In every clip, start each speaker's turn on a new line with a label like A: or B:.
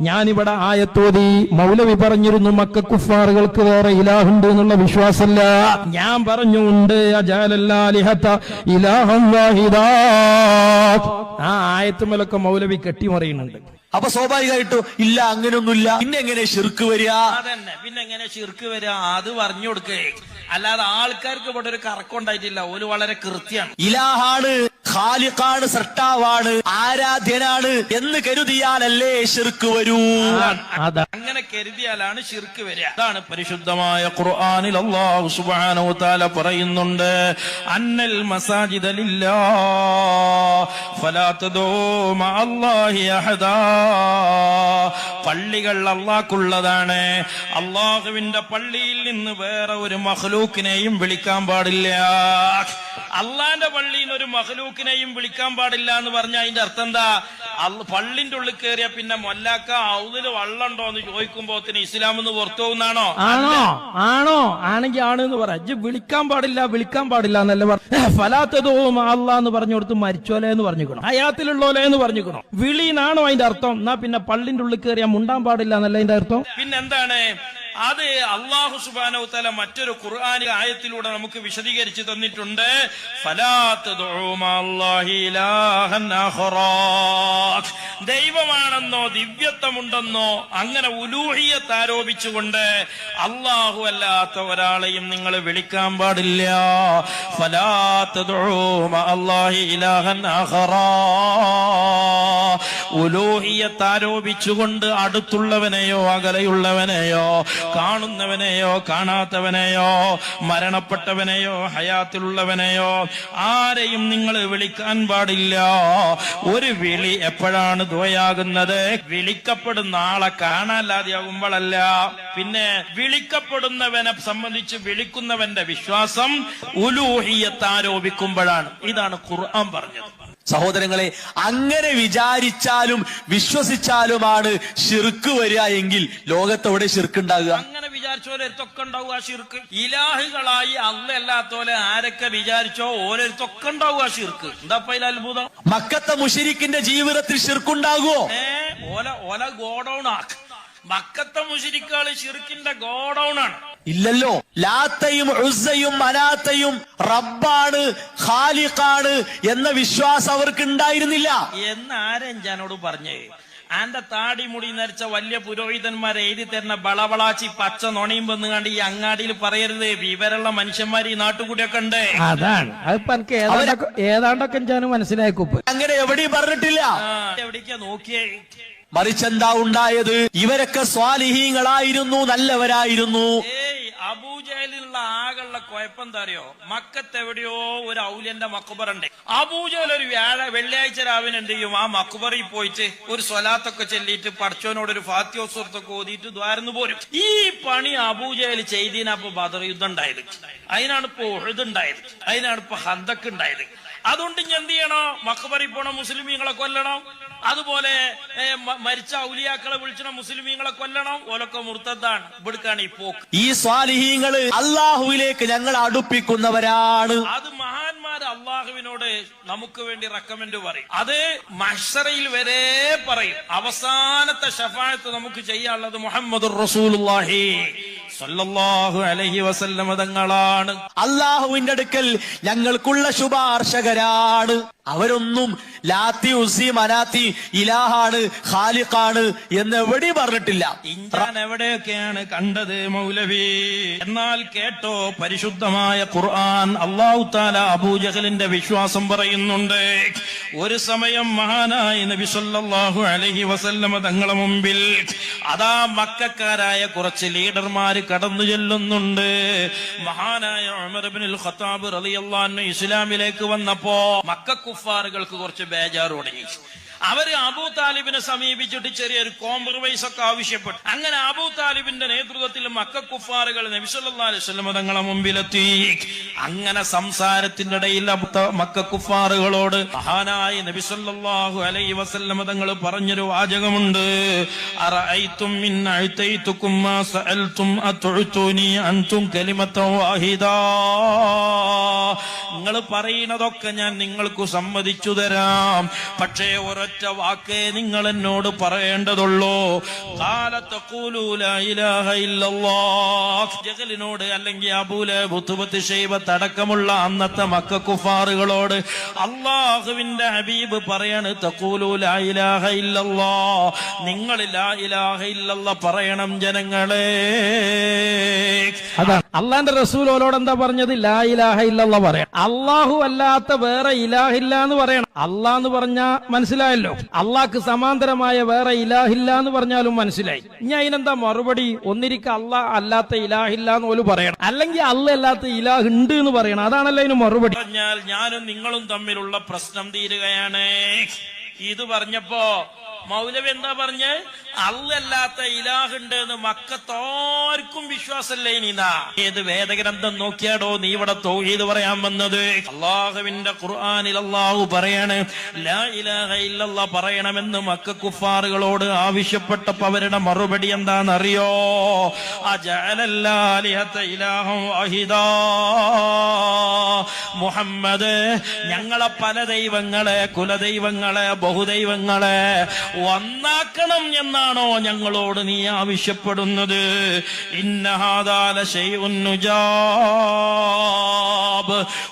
A: ഞാനിവിടെ ആയത്തോതി മൗലവി പറഞ്ഞിരുന്നു മക്ക കുഫാറുകൾക്ക് വേറെ ഇലാഹുണ്ട് എന്നുള്ള വിശ്വാസമല്ല. ഞാൻ പറഞ്ഞു ഉണ്ട് ഇലാഹം. ആ ആയത്തുമലൊക്കെ മൗലവി കെട്ടിമറിയുന്നുണ്ട്.
B: അപ്പൊ സ്വാഭാവികമായിട്ടും ഇല്ല അങ്ങനെയൊന്നുമില്ല പിന്നെ എങ്ങനെ ഷിർക്ക് വരിക?
C: അതന്നെ. പിന്നെ എങ്ങനെ ശിർക്ക് വരിക? അത് പറഞ്ഞു കൊടുക്കേ. അല്ലാതെ ആൾക്കാർക്ക് ഇവിടെ ഒരു കറക്കം ഉണ്ടായിട്ടില്ല. ഒരു വളരെ കൃത്യാണ്.
B: ഇലാഹാണ്. ഖാലിഖാണ് സൃഷ്ടാവാണ് ആരാധ്യനാണ് എന്ന് കരുതിയാലല്ലേ ശിർക്ക് വരൂ.
C: അങ്ങനെ കരുതിയാലാണ് ശിർക്ക് വരിക. അതാണ് പരിശുദ്ധമായ ഖുർആനിൽ അല്ലാഹു സുബ്ഹാനഹു വ തആല പറയുന്നുണ്ട്. അന്നൽ മസാജിദ ലില്ലാ ഫലാ തദൂ അല്ലാഹി അഹദ. പള്ളികൾ അള്ളാഹ്ക്കുള്ളതാണ്. അള്ളാഹുവിന്റെ പള്ളിയിൽ നിന്ന് വേറെ ഒരു മഹ്ലൂക്കിനെയും വിളിക്കാൻ പാടില്ല. അള്ളാന്റെ പള്ളിയിൽ ഒരു ഒരു മഹ്ലൂക്കിനെയും വിളിക്കാൻ പാടില്ല എന്ന് പറഞ്ഞ അതിന്റെ അർത്ഥം എന്താ? പള്ളിന്റെ ഉള്ളിൽ കയറിയ പിന്നെ മൊല്ലാക്ക ഔതിൽ വള്ളണ്ടോ എന്ന് ചോദിക്കുമ്പോത്തിന് ഇസ്ലാം എന്ന് പുറത്തു പോകുന്നാണോ?
A: ആണോ? ആണോ? ആണെങ്കിൽ ആണ് എന്ന് പറ. വിളിക്കാൻ പാടില്ല വിളിക്കാൻ പാടില്ല എന്നല്ല പറഞ്ഞു ഫലാത്തതോ അല്ല എന്ന് പറഞ്ഞു കൊടുത്ത് മരിച്ചോലെ എന്ന് പറഞ്ഞിക്കണം? ഹയാത്തിലുള്ളോലെ എന്ന് പറഞ്ഞിക്കണം? വിളിന്നാണോ അതിന്റെ അർത്ഥം? എന്നാ പിന്നെ പള്ളിന്റെ ഉള്ളിൽ കയറിയ മുണ്ടാൻ പാടില്ല എന്നല്ല അതിന്റെ അർത്ഥം?
C: പിന്നെന്താണ് അത് അള്ളാഹു സുബാനോ തല മറ്റൊരു ഖുർആാനിക ആയത്തിലൂടെ നമുക്ക് വിശദീകരിച്ച് തന്നിട്ടുണ്ട്. ഫലാ ദൈവമാണെന്നോ ദിവ്യത്വമുണ്ടെന്നോ അങ്ങനെ ഉലൂഹിയത്ത് ആരോപിച്ചുകൊണ്ട് അള്ളാഹു അല്ലാത്ത ഒരാളെയും നിങ്ങൾ വിളിക്കാൻ പാടില്ല. ഉലൂഹിയത്ത് ആരോപിച്ചുകൊണ്ട് അടുത്തുള്ളവനെയോ അകലെയുള്ളവനെയോ കാണുന്നവനെയോ കാണാത്തവനെയോ മരണപ്പെട്ടവനെയോ ഹയാത്തിലുള്ളവനെയോ ആരെയും നിങ്ങൾ വിളിക്കാൻ പാടില്ല ഒരു വിളി എപ്പോഴാണ് ദ്വയാകുന്നത്. വിളിക്കപ്പെടുന്ന ആളെ കാണാല്ലാതെയാകുമ്പോഴല്ല പിന്നെ വിളിക്കപ്പെടുന്നവനെ സംബന്ധിച്ച് വിളിക്കുന്നവന്റെ വിശ്വാസം ഉലൂഹിയത്ത് ആരോപിക്കുമ്പോഴാണ്. ഇതാണ് ഖുർആൻ പറഞ്ഞത്.
B: സഹോദരങ്ങളെ അങ്ങനെ വിചാരിച്ചാലും വിശ്വസിച്ചാലുമാണ് ഷിർക്ക് വരിക എങ്കിൽ ലോകത്തെവിടെ ഷിർക്കുണ്ടാകുക
C: അങ്ങനെ വിചാരിച്ചോലെ അടുത്തൊക്കെ ഉണ്ടാവും ആ ഷിർക്ക് ഇലാഹികളായി അല്ലല്ലാത്തോലെ ആരൊക്കെ വിചാരിച്ചോ ഓരോരുത്തൊക്കെ ഉണ്ടാവുക ഷിർക്ക് എന്താ അപ്പൊ അത്ഭുതം?
B: മക്കത്തെ മുഷിരിക്കിന്റെ ജീവിതത്തിൽ
C: ശിർക്കുണ്ടാകുമോ ഓല ഓല ഗോഡൌൺ ആക്ക് മക്കത്തെ മുഷിരിക്കാൾ ഷിർക്കിന്റെ ഗോഡൌൺ ആണ്.
B: ഇല്ലല്ലോ. ലാത്തയും ഉസ്സയും മനാത്തയും റബ്ബാണ് ഖാലിഖാണ് എന്ന വിശ്വാസം അവർക്ക് ഉണ്ടായിരുന്നില്ല
C: എന്ന് ആരെഞ്ചാനോട് പറഞ്ഞേ? അന്റെ താടി മുടി നരച്ച വലിയ പുരോഹിതന്മാരെ എഴുതി തരുന്ന ബളബളാച്ചി പച്ച നുണയും വന്നു കണ്ട് ഈ അങ്ങാടിയിൽ പറയരുത്. വിവരമുള്ള മനുഷ്യന്മാർ ഈ നാട്ടുകൂടിയൊക്കെ ഉണ്ട്.
A: അതാണ്. അതിപ്പോ എനിക്ക് ഏതാണ്ടൊക്കെ ഏതാണ്ടൊക്കെ ഞാൻ
B: അങ്ങനെ എവിടെയും പറഞ്ഞിട്ടില്ല.
C: എവിടേക്കാ നോക്കിയേ?
B: മറിച്ചെന്താ ഉണ്ടായത്? ഇവരൊക്കെ സ്വാലിഹീങ്ങളായിരുന്നു നല്ലവരായിരുന്നു.
C: അബൂജഹലിനുള്ള ആകെയുള്ള കുഴപ്പം എന്താ അറിയോ മക്കത്ത് എവിടെയോ ഒരു ഔലിയന്റെ മക്കുബറുണ്ട് അബൂജഹൽ ഒരു വ്യാഴ വെള്ളിയാഴ്ച രാവിലെ എന്ത് ചെയ്യും? ആ മക്കുബറിൽ പോയിട്ട് ഒരു സ്വലാത്തൊക്കെ ചെല്ലിയിട്ട് പഠിച്ചോനോട് ഒരു ഫാത്യോസുറത്തൊക്കെ ഓതിയിട്ട് ദ്വാരന്ന് പോരും. ഈ പണി അബൂജഹൽ ചെയ്തതിനപ്പോ ബദർ യുദ്ധം ഉണ്ടായത്. അതിനാണ് ഇപ്പൊ ഉഴുതുണ്ടായത് അതിനാണ് ഇപ്പൊ ഹന്തക്ക് ഉണ്ടായത്. അതുകൊണ്ട് ഇനി എന്ത് ചെയ്യണോ? മഖബറി പോണ മുസ്ലിമീങ്ങളെ കൊല്ലണം. അതുപോലെ മരിച്ച ഔലിയാക്കളെ വിളിച്ചണ മുസ്ലിമീങ്ങളെ കൊല്ലണം. ഓലൊക്കെ മുർത്തതാണ് ഇവിടുക്കാണ് ഈ പോക്ക്.
B: ഈ സ്വാലിഹീങ്ങൾ അള്ളാഹുവിലേക്ക് ഞങ്ങൾ അടുപ്പിക്കുന്നവരാണ്.
C: അത് മഹാന്മാര് അള്ളാഹുവിനോട് നമുക്ക് വേണ്ടി റെക്കമെൻഡ് പറയും. അത് മഷറയിൽ വരെ പറയും. അവസാനത്തെ ഷഫായത്ത് നമുക്ക് ചെയ്യാനുള്ളത് മുഹമ്മദ് റസൂലുള്ളാഹി. സല്ലല്ലാഹു അലൈഹി വസല്ലമ തങ്ങളാണ്.
B: അള്ളാഹുവിന്റെ അടുക്കൽ ഞങ്ങൾക്കുള്ള ശുപാർശകരാണ്. അവരൊന്നും ലാത്തി ഉസി മനാത്തി ഇലാഹാണ് ഖാലിഖാണ് എന്ന് എവിടെ പറഞ്ഞിട്ടില്ല.
C: ഞാൻ എവിടെയൊക്കെയാണ് കണ്ടത് മൗലവി? എന്നാൽ കേട്ടോ പരിശുദ്ധമായ ഖുർആൻ അള്ളാഹു താല അബൂജഹലിന്റെ വിശ്വാസം പറയുന്നുണ്ട്. ഒരു സമയം മഹാനായ നബി സല്ലല്ലാഹു അലൈഹി വസല്ലമ തങ്ങളെ മുമ്പിൽ അതാ മക്കാരായ കുറച്ച് ലീഡർമാര് കടന്നു ചെല്ലുന്നുണ്ട്. മഹാനായ ഉമർ ഖത്താബ് റളിയല്ലാഹു അൻഹു ഇസ്ലാമിലേക്ക് വന്നപ്പോ മക്ക കുഫാറുകൾക്ക് കുറച്ച് ബേജാർ തുടങ്ങി അവർ അബൂ താലിബിനെ സമീപിച്ചിട്ട് ചെറിയൊരു കോംപ്രമൈസ് ഒക്കെ ആവശ്യപ്പെട്ടു. അങ്ങനെ അബൂ താലിബിന്റെ നേതൃത്വത്തിൽ മക്ക കുഫാറുകൾ നബിസല്ലാ തങ്ങളെ മുമ്പിലെത്തി. അങ്ങനെ സംസാരത്തിന്റെ ഇടയിൽ മക്ക കുഫാറുകളോട് മഹാനായ നബിസല്ലാഹു അലൈ വസല്ലമ തങ്ങൾ പറഞ്ഞൊരു വാചകമുണ്ട്. മാ സഅൽതും അൻതും നിങ്ങൾ പറയുന്നതൊക്കെ ഞാൻ നിങ്ങൾക്ക് സമ്മതിച്ചു തരാം. പക്ഷേ ഒരൊറ്റ ഒരൊറ്റ വാക്കേ നിങ്ങൾ എന്നോട് പറയേണ്ടതുള്ളൂ. കാലത്തെ ജഗലിനോട് അല്ലെങ്കിൽ അബൂല ബുത്തുബത്ത് ഷെയ്ബത്ത് അടക്കമുള്ള അന്നത്തെ മക്ക കുഫാറുകളോട് അള്ളാഹുവിന്റെ ഹബീബ് പറയാണ് നിങ്ങൾ പറയണം ജനങ്ങളെ.
A: അതാണ് അള്ളാന്റെ റസൂലോട് എന്താ പറഞ്ഞത്? ലാ ഇലാഹ ഇല്ലല്ല പറയണം. അള്ളാഹു അല്ലാത്ത വേറെ ഇലാഹില്ല എന്ന് പറയണം. അള്ളാന്ന് പറഞ്ഞാ മനസ്സിലായല്ലോ. അള്ളാഹ്ക്ക് സമാന്തരമായ വേറെ ഇലാഹില്ല എന്ന് പറഞ്ഞാലും മനസ്സിലായി. ഇനി അതിനെന്താ മറുപടി? ഒന്നിരിക്ക അള്ളാഹ് അല്ലാത്ത ഇലാഹില്ല എന്ന് പോലും പറയണം. അല്ലെങ്കിൽ അല്ല അല്ലാത്ത ഇലാഹ് ഉണ്ട് എന്ന് പറയണം. അതാണല്ലോ അതിന് മറുപടി.
C: പറഞ്ഞാൽ ഞാനും നിങ്ങളും തമ്മിലുള്ള പ്രശ്നം തീരുകയാണ്. ഇത് പറഞ്ഞപ്പോ മൗലവി എന്താ പറഞ്ഞ്? അല്ലല്ലാത്ത ഇലാഹുണ്ട് എന്ന് മക്കത്തോർക്കും വിശ്വാസല്ലേ നീതാ ഏത് വേദഗ്രന്ഥം നോക്കിയാടോ നീ ഇവിടെ തൗഹീദ് പറയാൻ വന്നത്? അള്ളാഹുവിന്റെ ഖുർആാനിൽ അള്ളാഹു പറയാണ് ലാ ഇലാഹ പറയണമെന്ന് മക്ക കുഫാറുകളോട് ആവശ്യപ്പെട്ടപ്പോ അവരുടെ മറുപടി എന്താണെന്നറിയോ? മുഹമ്മദ് ഞങ്ങളെ പല ദൈവങ്ങളെ കുലദൈവങ്ങളെ ബഹുദൈവങ്ങളെ ഒന്നാക്കണം എന്നാണോ ഞങ്ങളോട് നീ ആവശ്യപ്പെടുന്നത്? ഇന്നഹാദാല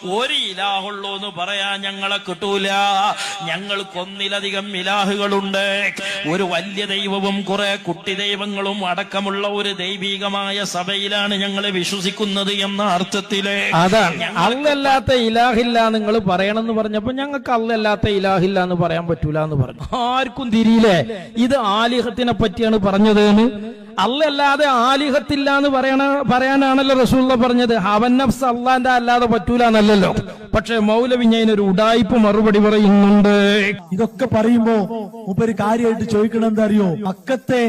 C: ഒരു ഇലാഹുള്ളൂ എന്ന് പറയാൻ ഞങ്ങളെ കിട്ടൂല. ഞങ്ങൾക്കൊന്നിലധികം ഇലാഹുകളുണ്ട്. ഒരു വലിയ ദൈവവും കുറെ കുട്ടി ദൈവങ്ങളും അടക്കമുള്ള ഒരു ദൈവികമായ സഭയിലാണ് ഞങ്ങൾ വിശ്വസിക്കുന്നത് എന്ന അർത്ഥത്തിൽ
A: അതാണ്. അല്ലല്ലാത്ത ഇലാഹില്ല നിങ്ങൾ പറയണമെന്ന് പറഞ്ഞപ്പോ ഞങ്ങൾക്ക് അല്ലല്ലാത്ത ഇലാഹില്ല എന്ന് പറയാൻ പറ്റൂല എന്ന് പറഞ്ഞു. ആർക്കും തിരിയില്ലേ ഇത് ആലിഹത്തിനെ പറ്റിയാണ് പറഞ്ഞത് അല്ലല്ലാതെ ആലിഹത്തില്ല എന്ന് പറയണ പറയാനാണല്ലോ റസൂള്ള പറഞ്ഞത്. അവൻ നഫ്സ് അള്ളാന്റെ അല്ലാതെ പറ്റൂല എന്നല്ലല്ലോ പക്ഷെ മൗലവി ഞാൻ ഒരു ഉടായ്പ മറുപടി പറയുന്നുണ്ട്.
D: ഇതൊക്കെ പറയുമ്പോ ഒരു കാര്യമായിട്ട് ചോദിക്കണം എന്താ അറിയോ അക്കത്തെ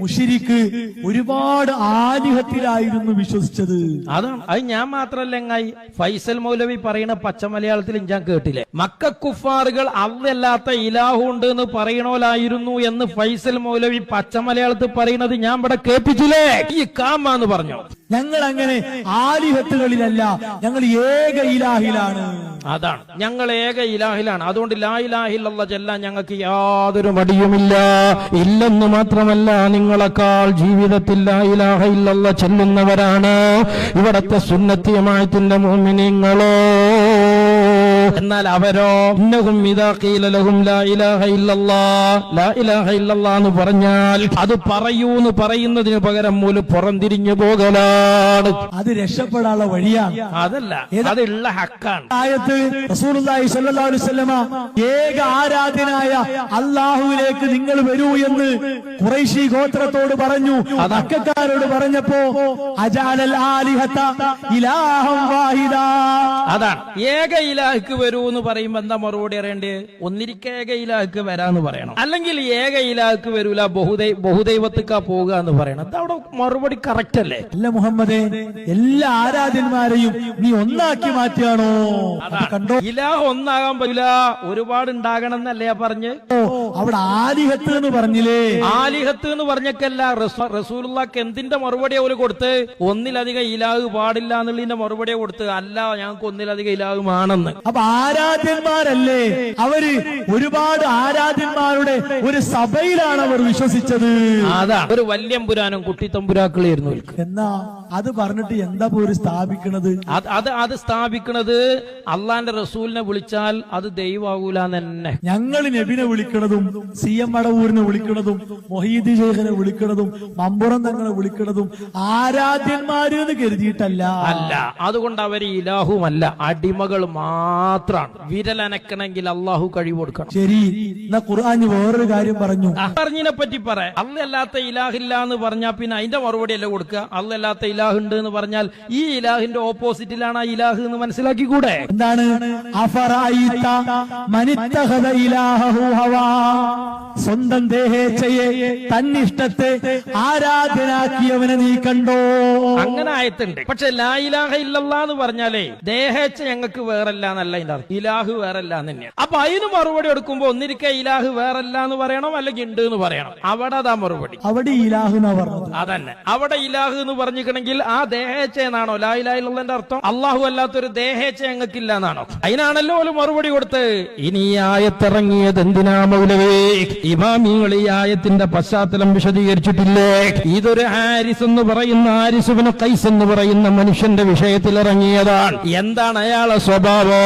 D: മുഷിരിക്ക് ഒരുപാട് ആലിഹത്തിലായിരുന്നു വിശ്വസിച്ചത്.
A: അതാണ്. അത് ഞാൻ മാത്രല്ല എങ്ങായി. ഫൈസൽ മൗലവി പറയുന്ന പച്ച മലയാളത്തിൽ ഞാൻ കേട്ടില്ലേ? മക്ക കുഫാറുകൾ അല്ലല്ലാത്ത ഇലാഹുണ്ട് എന്ന് പറയണോലായിരുന്നു എന്ന് ഫൈസൽ മൗലവി പച്ച മലയാളത്തിൽ പറയുന്നത് ഞാൻ ഇവിടെ കേൾപ്പിച്ചില്ലേ? ഈ കാമ എന്ന് പറഞ്ഞു.
D: ഞങ്ങൾ അങ്ങനെ ആലിഹത്തുകളിലല്ല ഞങ്ങൾ ഏക ഇലാഹിലാണ്.
A: അതാണ്. ഞങ്ങൾ ഏക ഇലാഹിലാണ്. അതുകൊണ്ട് ലാ ഇലാഹില്ല ചെല്ലാൻ ഞങ്ങൾക്ക് യാതൊരു മടിയുമില്ല ഇല്ലെന്ന് മാത്രമല്ല നിങ്ങളെക്കാൾ ജീവിതത്തിൽ ലാ ഇലാഹ ഇല്ലല്ല ചെല്ലുന്നവരാണ്. ഇവിടത്തെ സുന്നത്തിയമായത്തിന്റെ മോമിനിങ്ങളോ എന്നാൽ അവരോ ഇന്നഹും ഇദാ ഖീല ലഹും ലാ ഇലാഹ ഇല്ലല്ലാഹ്. ലാ ഇലാഹ ഇല്ലല്ലാഹ് എന്ന് പറഞ്ഞാൽ അത് പറയൂ എന്ന് പറയുന്നതിന് പകരം മൂലം പുറംതിരിഞ്ഞു പോകലാണ്.
D: അത് രക്ഷപ്പെടാനുള്ള വഴിയാണ്.
A: അതല്ല അതുള്ള ഹക്കാണ്.
D: ആയത്ത് റസൂലുള്ളാഹി സ്വല്ലല്ലാഹു അലൈഹി വസല്ലമ ഏക ആരാധ്യനായ അള്ളാഹുവിലേക്ക് നിങ്ങൾ വരൂ എന്ന് ഖുറൈശി ഗോത്രത്തോട് പറഞ്ഞു. അതക്കാരോട് പറഞ്ഞപ്പോ അജാലൽ ആലിഹത്ത ഇലാഹം വാഹിദ.
A: അതാണ്. ഏക ഇലാഹ്ക്ക് വരൂ എന്ന് പറയുമ്പോ എന്താ മറുപടി അറിയേണ്ടത് ഒന്നിരിക്ക ഏക ഇലാക്ക് വരാന്ന് പറയണം. അല്ലെങ്കിൽ ഏക ഇലാക്ക് വരൂല ബഹുദൈ ബഹുദൈവത്തിക്കാ പോകുക എന്ന് പറയണം. അത് അവിടെ മറുപടി കറക്റ്റ് അല്ലേ?
D: അല്ല മുഹമ്മദേ എല്ലാ ആരാധ്യന്മാരെയും നീ ഒന്നാക്കി മാറ്റിയാണോ? കണ്ടോ?
A: ഇലാഹ് ഒന്നാകാൻ പറ്റില്ല ഒരുപാട് ഉണ്ടാകണം എന്നല്ലേ പറഞ്ഞ്?
D: അവിടെ ആലിഹത്ത് എന്ന് പറഞ്ഞില്ലേ?
A: ആലിഹത്ത് എന്ന് പറഞ്ഞക്കല്ല റസൂ- റസൂലുള്ളാക്ക് എന്തിന്റെ മറുപടി അവർ കൊടുത്ത്? ഒന്നിലധികം ഇലാഹ് പാടില്ല എന്നുള്ളതിന്റെ മറുപടിയാ കൊടുത്ത്. അല്ല ഞങ്ങൾക്ക് ഒന്നിലധികം ഇലാഹുമാണെന്ന്
D: അപ്പൊ ആരാധ്യന്മാരല്ലേ? അവർ ഒരുപാട് ആരാധ്യന്മാരുടെ ഒരു സഭയിലാണ് അവർ വിശ്വസിച്ചത്.
A: അതാ. ഒരു വല്യം പുരാനും കുട്ടിത്തമ്പുരാക്കളായിരുന്നു.
D: എന്നാ? അത് പറഞ്ഞിട്ട് എന്താ പോര് സ്ഥാപിക്കണത്?
A: അത് അത് സ്ഥാപിക്കണത് അള്ളാന്റെ റസൂലിനെ വിളിച്ചാൽ അത് ദൈവാകൂല തന്നെ
D: ഞങ്ങൾ നബിനെ വിളിക്കണതും സി എം അടവൂരിനെ വിളിക്കണതും മൊഹീദ് ഷെയ്ഖിനെ വിളിക്കണതും മമ്പുറം തങ്ങളെ വിളിക്കണതും ആരാധ്യന്മാര് എന്ന് കരുതിയിട്ടല്ല.
A: അല്ല അതുകൊണ്ട് അവർ ഇലാഹുമല്ല അടിമകൾ മാത്രാണ്. വിരലനക്കണമെങ്കിൽ അള്ളാഹു കഴിവ് കൊടുക്കണം.
D: ശരി എന്നാ ഖുർആൻ വേറൊരു കാര്യം പറഞ്ഞു.
A: പറഞ്ഞതിനെ പറ്റി പറ. അല്ലല്ലാത്ത ഇലാഹില്ല എന്ന് പറഞ്ഞാൽ പിന്നെ അതിന്റെ മറുപടി അല്ല കൊടുക്കുക? അല്ലല്ലാത്ത ഇലാഹ് ഉണ്ട് എന്ന് പറഞ്ഞാൽ ഈ ഇലാഹിന്റെ ഓപ്പോസിറ്റിലാണ് ആ ഇലാഹ് എന്ന് മനസ്സിലാക്കിക്കൂടെ?
D: എന്താണ്? സ്വന്തം ദേഹേച്ഛയെ തന്നിഷ്ടത്തെ ആരാധനാക്കിയവനെ നീ കണ്ടോ?
A: അങ്ങനെ ആയത്തുണ്ട്. പക്ഷെ ലാ ഇലാഹ ഇല്ലല്ലാ എന്ന് പറഞ്ഞാലേ ദേഹേച്ഛ ഞങ്ങൾക്ക് വേറല്ല എന്നല്ല അതിന്റെ അർത്ഥം. ഇലാഹ് വേറല്ല തന്നെയാണ്. അപ്പൊ അതിന് മറുപടി എടുക്കുമ്പോ ഒന്നിരിക്കെ ഇലാഹ് വേറല്ല എന്ന് പറയണം അല്ലെങ്കിൽ ഉണ്ട് എന്ന് പറയണം. അവിടെ അതാ മറുപടി.
D: അവിടെ ഇലാഹ് പറഞ്ഞത്?
A: അതന്നെ. അവിടെ ഇലാഹ് എന്ന് പറഞ്ഞിക്കണമെങ്കിൽ
E: എങ്കിൽ ആ ദേഹേച്ഛ എന്നാണോ? ലായിലായിലുള്ളതിന്റെ അർത്ഥം അള്ളാഹു അല്ലാത്തൊരു ദേഹേച്ഛ ഞങ്ങൾക്കില്ല എന്നാണോ അതിനാണല്ലോ ഒരു മറുപടി കൊടുത്ത് ഇനി ആയത്തിറങ്ങിയത് എന്തിനാ മൗലവേ? ഇമാമിങ്ങൾ ഈ ആയത്തിന്റെ പശ്ചാത്തലം വിശദീകരിച്ചിട്ടില്ലേ? ഇതൊരു ഹാരിസ് എന്ന് പറയുന്ന ഹാരിസുബിന് കൈസ് എന്ന് പറയുന്ന മനുഷ്യന്റെ വിഷയത്തിൽ ഇറങ്ങിയതാണ്. എന്താണ് അയാളെ സ്വഭാവോ?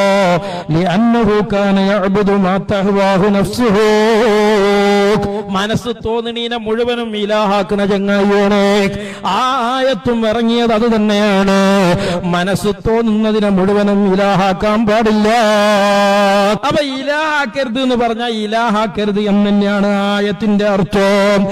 E: മനസ്സ് തോന്നിണീനെ മുഴുവനും ഇലാഹാക്കുന്ന ചങ്ങായിയാണ്. ആയത്തും ഇറങ്ങിയത് അത് തന്നെയാണ്. മനസ്സ് തോന്നുന്നതിനെ മുഴുവനും ഇലാഹാക്കാൻ പാടില്ല. അപ്പൊ ഇലാഹാക്കരുത് എന്ന് പറഞ്ഞാൽ ഇലാഹാക്കരുത് എന്ന് തന്നെയാണ് ആയത്തിന്റെ അർത്ഥം.